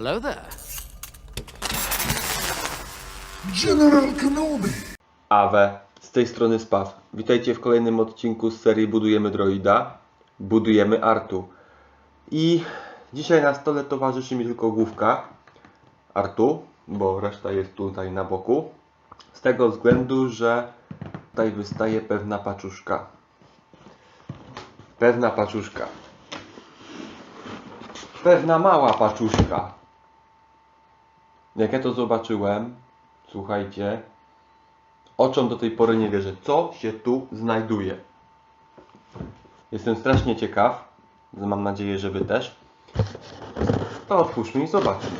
Hello there. General Kenobi! Awe, z tej strony Spaw. Witajcie w kolejnym odcinku z serii Budujemy Droida. Budujemy Artu. I dzisiaj na stole towarzyszy mi tylko główka Artu, bo reszta jest tutaj na boku. Z tego względu, że tutaj wystaje pewna paczuszka. Pewna paczuszka. Pewna mała paczuszka. Jak ja to zobaczyłem, słuchajcie, oczom do tej pory nie wierzę, co się tu znajduje. Jestem strasznie ciekaw. Mam nadzieję, że Wy też. To otwórzmy i zobaczmy.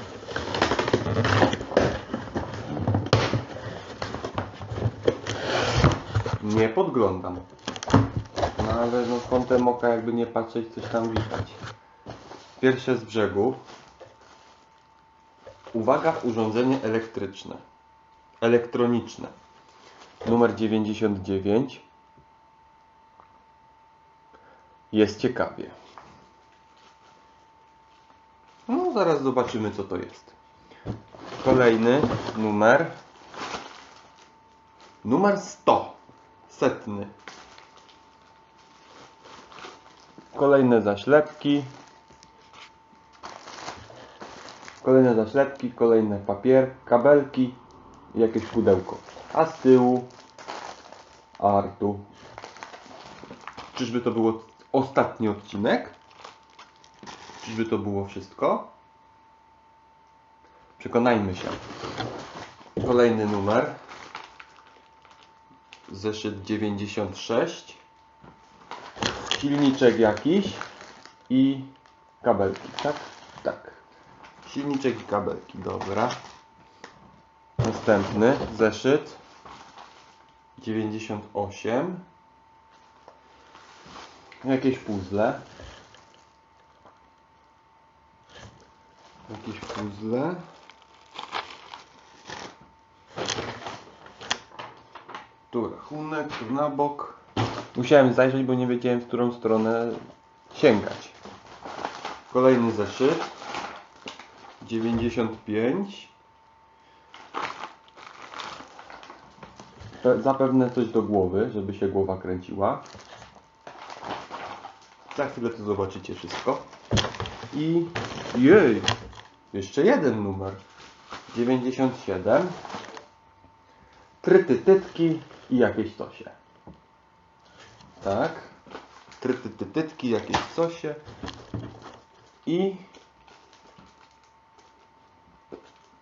Nie podglądam. No ale no kątem oka jakby nie patrzeć, coś tam widać. Pierwsze z brzegu. Uwaga, urządzenie elektryczne. Elektroniczne numer 99. Jest ciekawie. No, zaraz zobaczymy, co to jest. Kolejny numer. Numer 100. Setny. Kolejne zaślepki. Kolejne zaślepki, kolejne papier, kabelki i jakieś pudełko. A z tyłu Artu. Czyżby to było ostatni odcinek? Czyżby to było wszystko? Przekonajmy się. Kolejny numer. Zeszyt 96. Silniczek jakiś i kabelki, tak? Tak. Silniczek i kabelki, dobra. Następny zeszyt. 98 jakieś puzzle. Jakieś puzzle. Tu rachunek, tu na bok. Musiałem zajrzeć, bo nie wiedziałem w którą stronę sięgać. Kolejny zeszyt 95 Pe- Zapewne coś do głowy, żeby się głowa kręciła. Za chwilę to zobaczycie wszystko. I jej, jeszcze jeden numer. 97. Trytytytki i jakieś cosie. Tak. Trytytytki, jakieś cosie. I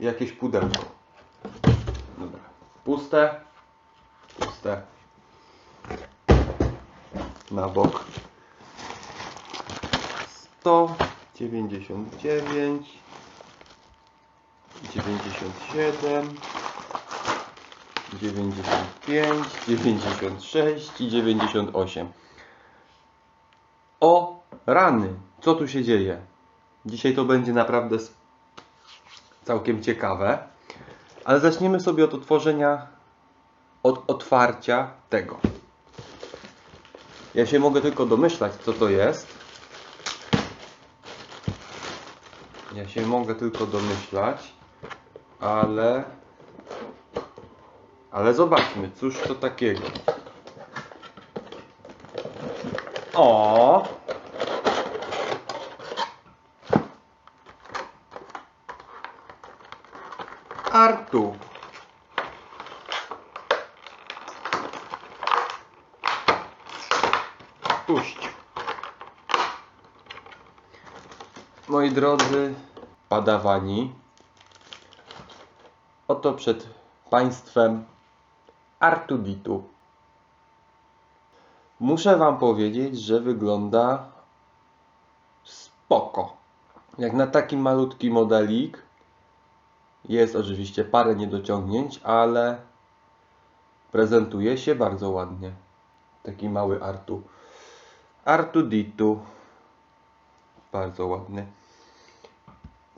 jakieś pudełko. Dobra. Puste. Puste. Na bok. 199 97 95 96 i 98 o rany! Co tu się dzieje? Dzisiaj to będzie naprawdę całkiem ciekawe ale zaczniemy sobie od otworzenia od otwarcia tego. Ja się mogę tylko domyślać, co to jest. Ja się mogę tylko domyślać, ale. Ale zobaczmy, cóż to takiego. O! Artu. Puść. Moi drodzy padawani, oto przed Państwem Artuditu. Muszę Wam powiedzieć, że wygląda spoko. Jak na taki malutki modelik. Jest oczywiście parę niedociągnięć, ale prezentuje się bardzo ładnie. Taki mały Artu. Artuditu. Bardzo ładny.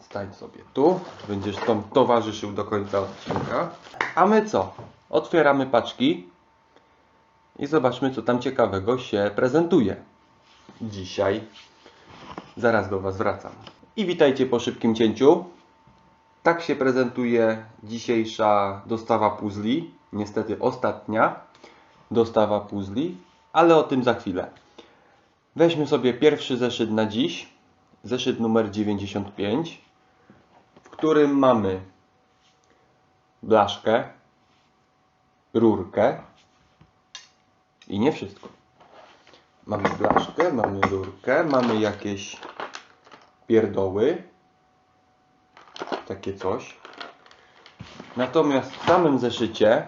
Stań sobie tu. Będziesz tam towarzyszył do końca odcinka. A my co? Otwieramy paczki i zobaczmy, co tam ciekawego się prezentuje. Dzisiaj. Zaraz do Was wracam. I witajcie po szybkim cięciu. Tak się prezentuje dzisiejsza dostawa puzli. Niestety ostatnia dostawa puzli, ale o tym za chwilę. Weźmy sobie pierwszy zeszyt na dziś. Zeszyt numer 95, w którym mamy blaszkę, rurkę i nie wszystko. Mamy blaszkę, mamy rurkę, mamy jakieś pierdoły, takie coś. Natomiast w samym zeszycie,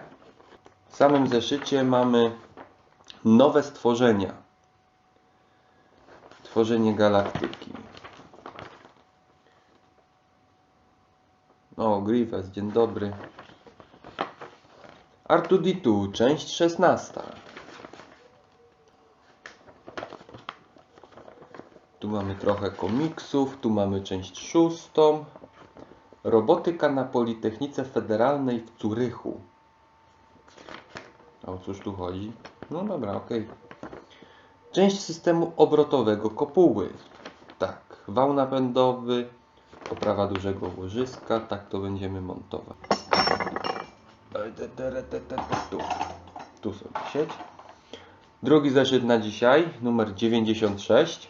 w samym zeszycie mamy nowe stworzenia. Tworzenie galaktyki. O, Grievous, dzień dobry. Artuditu, część 16. Tu mamy trochę komiksów, tu mamy część szóstą. Robotyka na Politechnice Federalnej w Curychu. A o cóż tu chodzi? No dobra, okej. Część systemu obrotowego kopuły. Tak, wał napędowy, poprawa dużego łożyska, tak to będziemy montować. Tu, tu sobie sieć. Drugi zeszyt na dzisiaj, numer 96.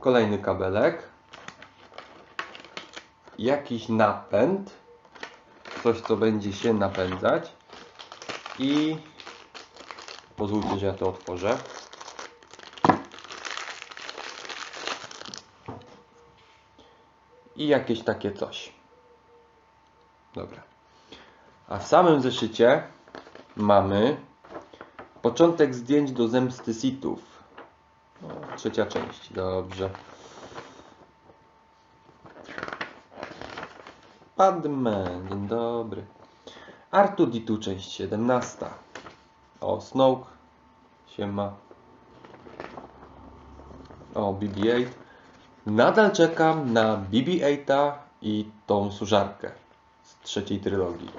Kolejny kabelek. Jakiś napęd. Coś, co będzie się napędzać. I pozwólcie, że ja to otworzę. I jakieś takie coś. Dobra. A w samym zeszycie mamy początek zdjęć do zemsty sitów. O, trzecia część, dobrze. Padme, dzień dobry. Artuditu, część 17. O, Snoke, siema. O, BB-8. Nadal czekam na BB-8 i tą sużarkę z trzeciej trylogii.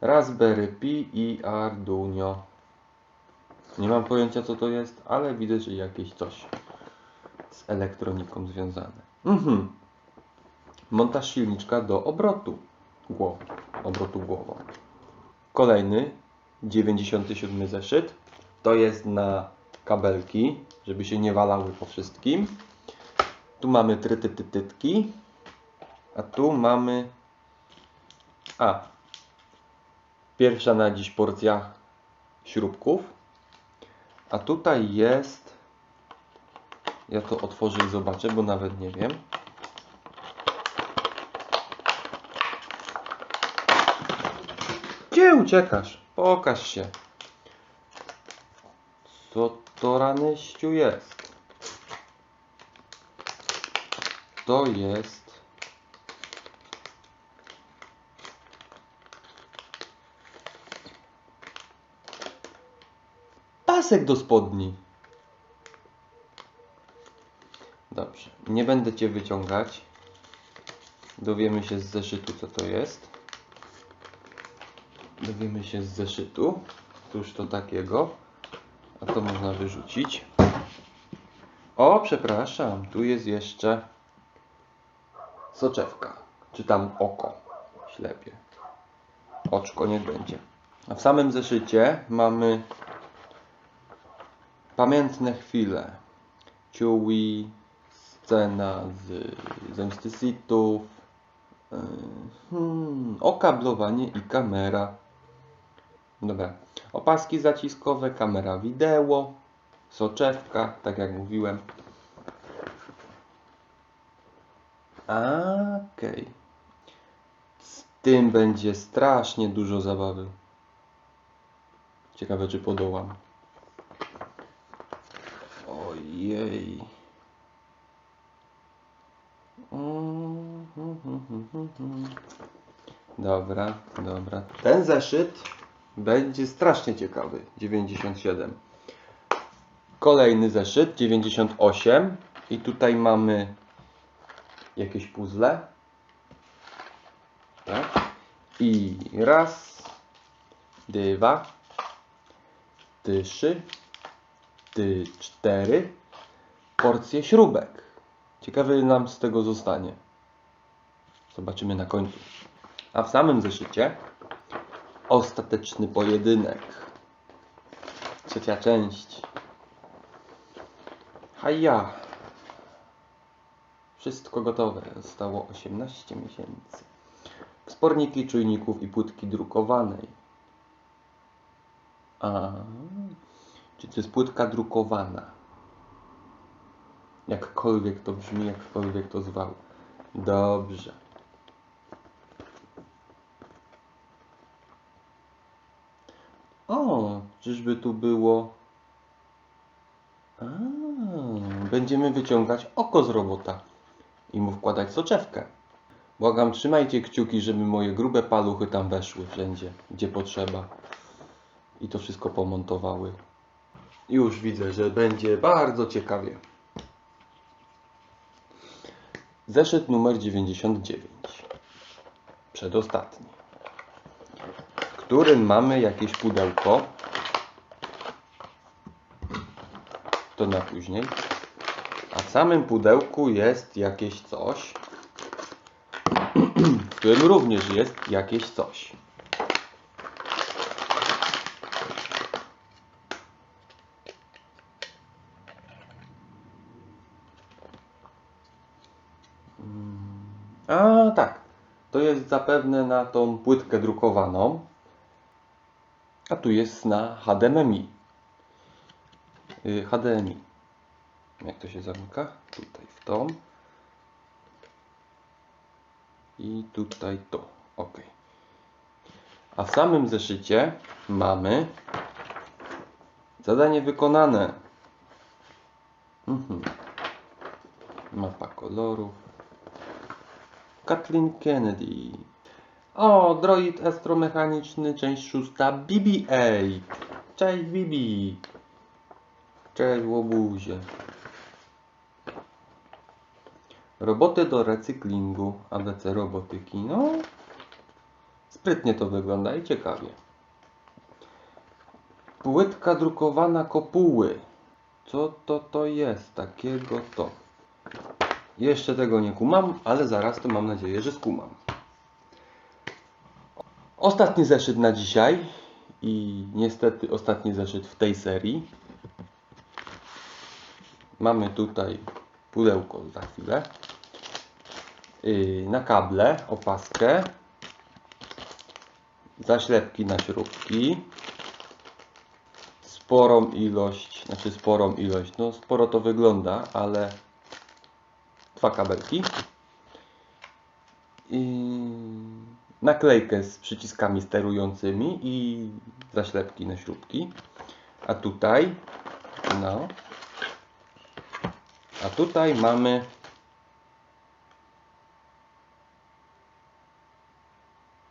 Raspberry Pi i Arduino. Nie mam pojęcia co to jest, ale widzę, że jakieś coś z elektroniką związane. Mhm. Montaż silniczka do obrotu głową. Obrotu głową. Kolejny 97 zeszyt. To jest na kabelki, żeby się nie walały po wszystkim. Tu mamy trytytytytki. A tu mamy... A. Pierwsza na dziś porcja śrubków. A tutaj jest... Ja to otworzę i zobaczę, bo nawet nie wiem. Gdzie uciekasz? Pokaż się. Co to ranyściu jest? To jest... Pasek do spodni. Dobrze, nie będę Cię wyciągać. Dowiemy się z zeszytu, co to jest. Dowiemy się z zeszytu. Cóż to takiego? A to można wyrzucić. O, przepraszam, tu jest jeszcze soczewka. Czy tam oko. Ślepie. Oczko niech będzie. A w samym zeszycie mamy pamiętne chwile. Chewie, scena z zemsty sitów, yy, hmm, okablowanie i kamera. Dobra. Opaski zaciskowe, kamera wideo, soczewka, tak jak mówiłem. Okej. Z tym będzie strasznie dużo zabawy. Ciekawe, czy podołam. Ojej. Dobra, dobra. Ten zeszyt będzie strasznie ciekawy. 97. Kolejny zeszyt 98 i tutaj mamy jakieś puzzle. Tak? I raz, dwa, trzy, ty cztery porcje śrubek. Ciekawe ile nam z tego zostanie. Zobaczymy na końcu. A w samym zeszycie ostateczny pojedynek. Trzecia część. Haja. Wszystko gotowe. Zostało 18 miesięcy. Wsporniki czujników i płytki drukowanej. A, czy to jest płytka drukowana? Jakkolwiek to brzmi, jakkolwiek to zwał. Dobrze. O, czyżby tu było. A, będziemy wyciągać oko z robota i mu wkładać soczewkę. Błagam, trzymajcie kciuki, żeby moje grube paluchy tam weszły wszędzie, gdzie potrzeba. I to wszystko pomontowały. Już widzę, że będzie bardzo ciekawie. Zeszyt numer 99. Przedostatni. W którym mamy jakieś pudełko. To na później. A w samym pudełku jest jakieś coś. W którym również jest jakieś coś. A tak, to jest zapewne na tą płytkę drukowaną, a tu jest na HDMI. Y, HDMI. Jak to się zamyka? Tutaj w tą. I tutaj to. OK. A w samym zeszycie mamy zadanie wykonane. Mhm. Mapa kolorów. Kathleen Kennedy. O, droid astromechaniczny, część szósta, BB-8. Cześć, Bibi. Cześć, łobuzie. Roboty do recyklingu, ABC robotyki. No, sprytnie to wygląda i ciekawie. Płytka drukowana kopuły. Co to to jest takiego to? Jeszcze tego nie kumam, ale zaraz to mam nadzieję, że skumam. Ostatni zeszyt na dzisiaj i niestety ostatni zeszyt w tej serii. Mamy tutaj pudełko za chwilę. Yy, na kable, opaskę, zaślepki na śrubki, sporą ilość, znaczy sporą ilość, no sporo to wygląda, ale dwa kabelki i naklejkę z przyciskami sterującymi i zaślepki na śrubki. A tutaj, no, a tutaj mamy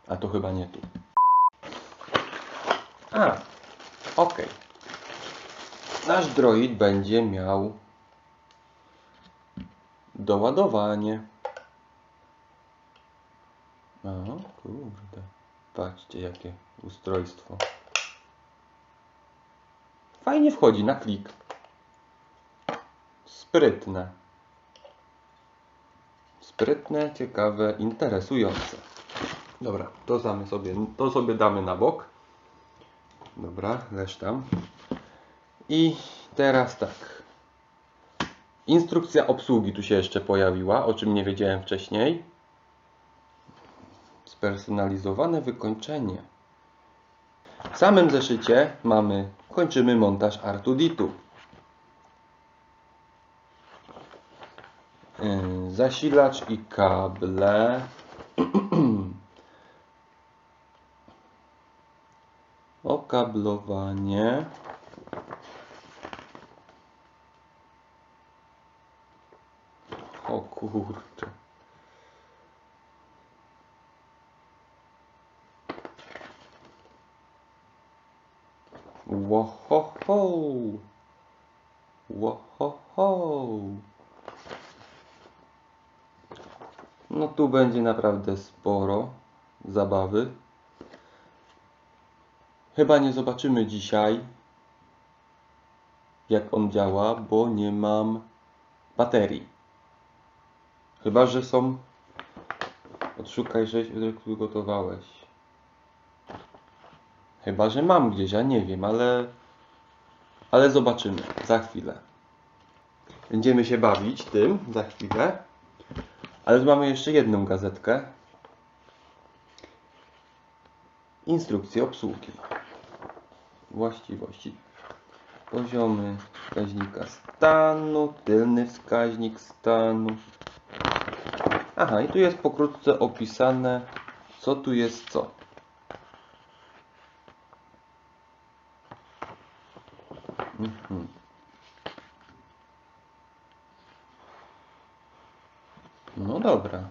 a to chyba nie tu. A, ok. Nasz droid będzie miał doładowanie. O kurde. Patrzcie jakie ustrojstwo. Fajnie wchodzi na klik. Sprytne. Sprytne, ciekawe, interesujące. Dobra, to damy sobie, to sobie damy na bok. Dobra, leż tam. I teraz tak. Instrukcja obsługi tu się jeszcze pojawiła, o czym nie wiedziałem wcześniej. Spersonalizowane wykończenie. W samym zeszycie mamy, kończymy montaż Artuditu. Zasilacz i kable. Okablowanie. O kurde. Łohoho. Łohoho. No tu będzie naprawdę sporo zabawy. Chyba nie zobaczymy dzisiaj, jak on działa, bo nie mam baterii. Chyba, że są... Odszukaj rzeź, które przygotowałeś. Chyba, że mam gdzieś, a nie wiem, ale... Ale zobaczymy za chwilę. Będziemy się bawić tym za chwilę. Ale tu mamy jeszcze jedną gazetkę. Instrukcje obsługi. Właściwości. Poziomy wskaźnika stanu, tylny wskaźnik stanu. Aha, i tu jest pokrótce opisane, co tu jest co. Mhm. No dobra.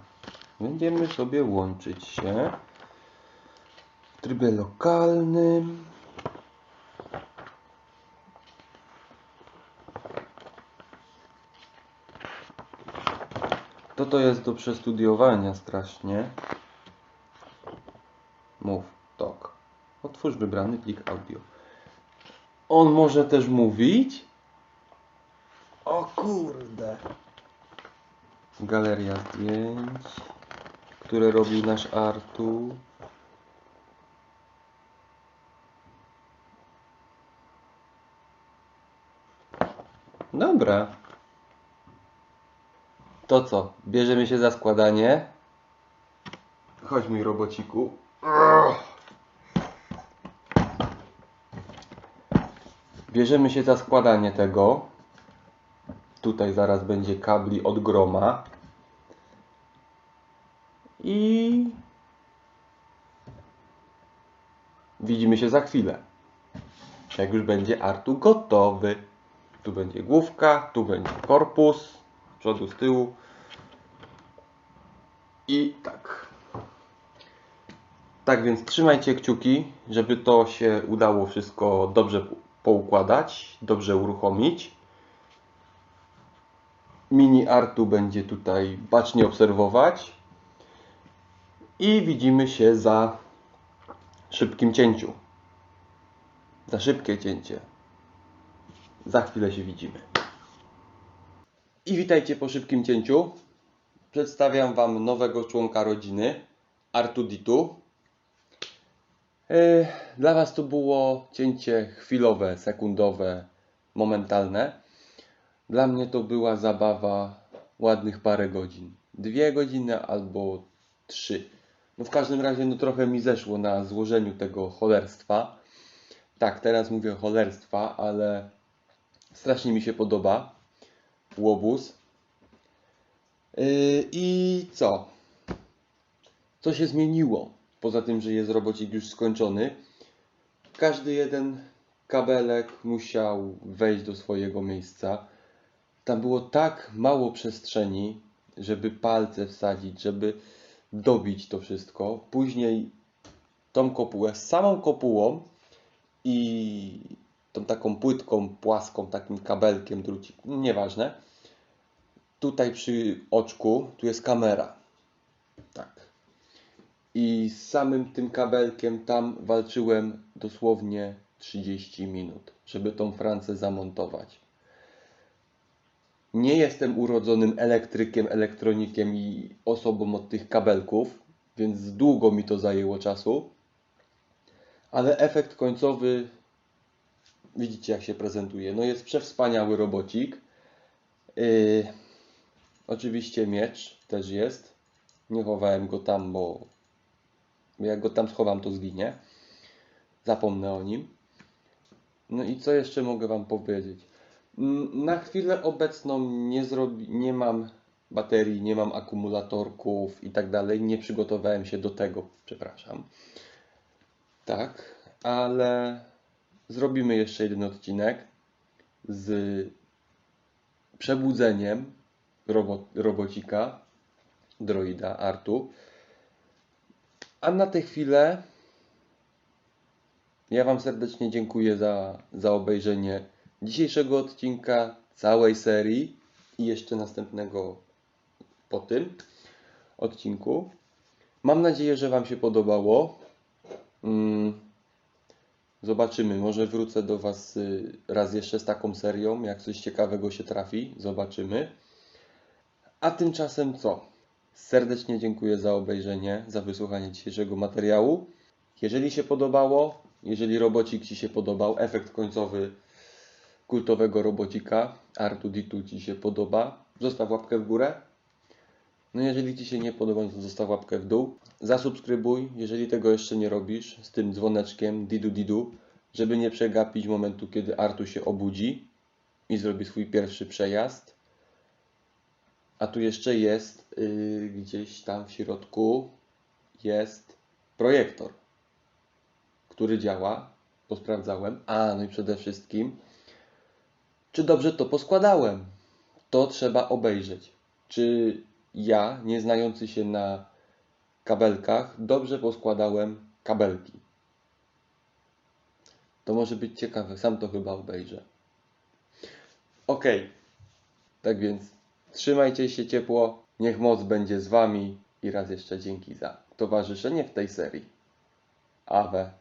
Będziemy sobie łączyć się w trybie lokalnym. To to jest do przestudiowania strasznie. Mów, tok. Otwórz wybrany plik audio. On może też mówić? O kurde. Galeria zdjęć, które robił nasz Artu. Dobra. To co? Bierzemy się za składanie. Chodź mój robociku. Bierzemy się za składanie tego. Tutaj zaraz będzie kabli od groma. I widzimy się za chwilę. Jak już będzie Artu gotowy. Tu będzie główka, tu będzie korpus, z przodu, z tyłu. I tak. Tak więc trzymajcie kciuki, żeby to się udało wszystko dobrze poukładać, dobrze uruchomić. Mini Artu będzie tutaj bacznie obserwować. I widzimy się za szybkim cięciu. Za szybkie cięcie. Za chwilę się widzimy. I witajcie po szybkim cięciu. Przedstawiam Wam nowego członka rodziny, Artuditu. Yy, Dla Was to było cięcie chwilowe, sekundowe, momentalne. Dla mnie to była zabawa ładnych parę godzin. Dwie godziny albo trzy. No w każdym razie no trochę mi zeszło na złożeniu tego cholerstwa. Tak, teraz mówię cholerstwa, ale strasznie mi się podoba łobuz. Yy, I co? Co się zmieniło? Poza tym, że jest robocik już skończony. Każdy jeden kabelek musiał wejść do swojego miejsca. Tam było tak mało przestrzeni, żeby palce wsadzić, żeby dobić to wszystko. Później tą kopułę z samą kopułą i tą taką płytką, płaską, takim kabelkiem, drucik, nieważne. Tutaj przy oczku, tu jest kamera. Tak. I z samym tym kabelkiem tam walczyłem dosłownie 30 minut, żeby tą Francję zamontować. Nie jestem urodzonym elektrykiem, elektronikiem i osobą od tych kabelków, więc długo mi to zajęło czasu. Ale efekt końcowy widzicie jak się prezentuje. No jest przewspaniały robocik. Yy, oczywiście miecz też jest. Nie chowałem go tam, bo jak go tam schowam to zginie. Zapomnę o nim. No i co jeszcze mogę Wam powiedzieć? Na chwilę obecną nie, zrobi, nie mam baterii, nie mam akumulatorków i tak dalej. Nie przygotowałem się do tego, przepraszam. Tak, ale zrobimy jeszcze jeden odcinek z przebudzeniem robo, robocika, droida Artu. A na tę chwilę ja Wam serdecznie dziękuję za, za obejrzenie dzisiejszego odcinka, całej serii i jeszcze następnego po tym odcinku. Mam nadzieję, że Wam się podobało. Mm, Zobaczymy, może wrócę do Was y, raz jeszcze z taką serią, jak coś ciekawego się trafi, zobaczymy. A tymczasem co? Serdecznie dziękuję za obejrzenie, za wysłuchanie dzisiejszego materiału. Jeżeli się podobało, jeżeli robocik Ci się podobał, efekt końcowy kultowego robocika R2D2 Ci się podoba, zostaw łapkę w górę. No jeżeli Ci się nie podoba, to zostaw łapkę w dół. Zasubskrybuj, jeżeli tego jeszcze nie robisz, z tym dzwoneczkiem didu didu, żeby nie przegapić momentu, kiedy Artu się obudzi i zrobi swój pierwszy przejazd. A tu jeszcze jest yy, gdzieś tam w środku jest projektor, który działa. To sprawdzałem. A, no i przede wszystkim, czy dobrze to poskładałem? To trzeba obejrzeć. Czy ja, nie znający się na kabelkach, dobrze poskładałem kabelki? To może być ciekawe, sam to chyba obejrzę. Okej, tak więc trzymajcie się ciepło, niech moc będzie z Wami i raz jeszcze dzięki za towarzyszenie w tej serii. Awe.